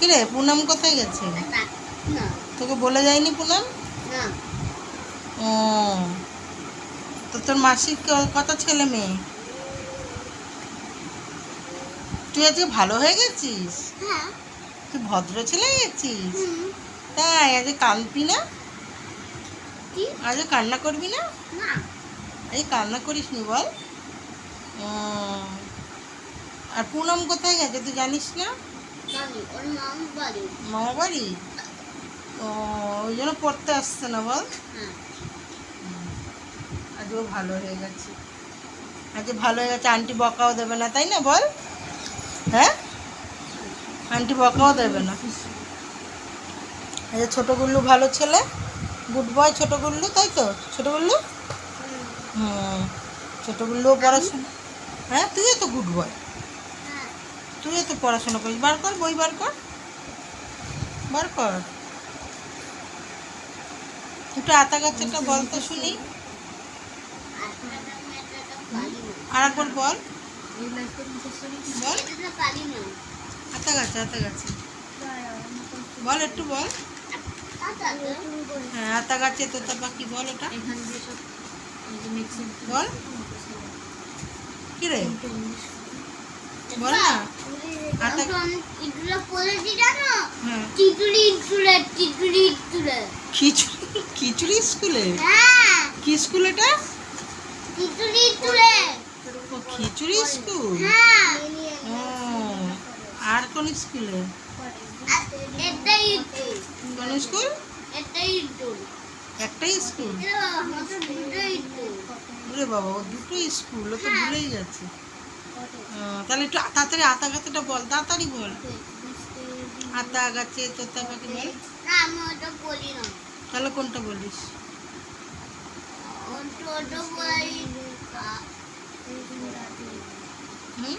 কিরে পুনম কোথায় গেছে? তোকে বলে যায়নি পুনম? ও তো তোর মাসির ক- কত ছেলে মেয়ে? তুই আজকে ভালো হয়ে গেছিস? হ্যাঁ। তুই ভদ্র ছেলে গেছিস? তাই আজকে কাঁদবি না? কি? আজকে কান্না করবি না? এই কান্না করিস নি বল? ও, আর পুনম কোথায় গেছে তুই জানিস না? মাম বাড়ি মামা বাড়ি ও ওই জন্য পড়তে আসছে না বল? হ্যাঁ। আজও ভালো হয়ে গেছে। আজকে ভালো হয়ে গেছে আন্টি বকাও দেবে না তাই না বল? হ্যাঁ? আন্টি বকাও দেবে না। আচ্ছা ছোটো গুল্লু ভালো ছেলে গুড বয় ছোটো গুল্লু তাই তো? ছোটো গুল্লু? হুম ছোটো গুল্লুও পড়াশোনা। হ্যাঁ তুইও তো গুড বয়। তুইও তো পড়াশোনা করিস। বার কর, বই বার কর। বার কর। একটু আতা গাছটা বল তো শুনি। আর একবার বল। বল। আতা গাছে আতা গাছে। বল একটু বল। হ্যাঁ আতা গাছে তোতা পাখি, বল ওটা। বল। কি রে? বল না। খিচুড়ি খিচুড়ি স্কুলে। হ্যাঁ। কি স্কুল এটা? ও খিচুড়ি স্কুল? হ্যাঁ। আর কোন স্কুলে? কোন স্কুল? একটাই স্কুল? দুটোই বাবা দুটো স্কুল ও তো ভুলেই গেছে ও, তাহলে একটু তাড়াতাড়ি আতা গাছেটা বল, তাড়াতাড়ি বল। আতা গাছে তোতা পাখি বল। তাহলে কোনটা বলিস? ওটা ওটা বলি হুম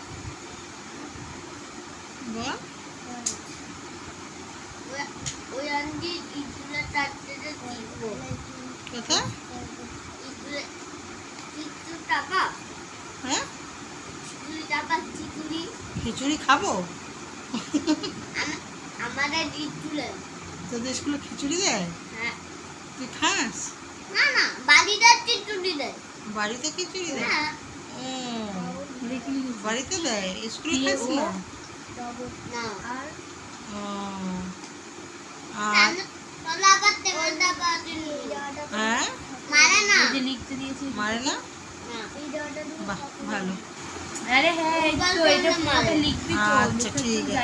বল ওই- ওই আন্টি ইটুলে চারটে দিব কোথা ইটুলে ইটু টাকা হ্যাঁ খিচুড়ি। খাব? আমাদের তোদের স্কুলে খিচুড়ি দেয়? হ্যাঁ। তুই খাস? না না বাড়িতে চিটুলি দেয়। বাড়িতে খিচুড়ি দেয়? হ্যাঁ। বাড়িতে দেয়? স্কুলে খাস না? আর হ্যাঁ? মারে না। মারে না? না। বাহ ভালো। আরে হ্যাঁ এই তো এটা মারে। পুরোটা লিখবি তো আচ্ছা, লিখে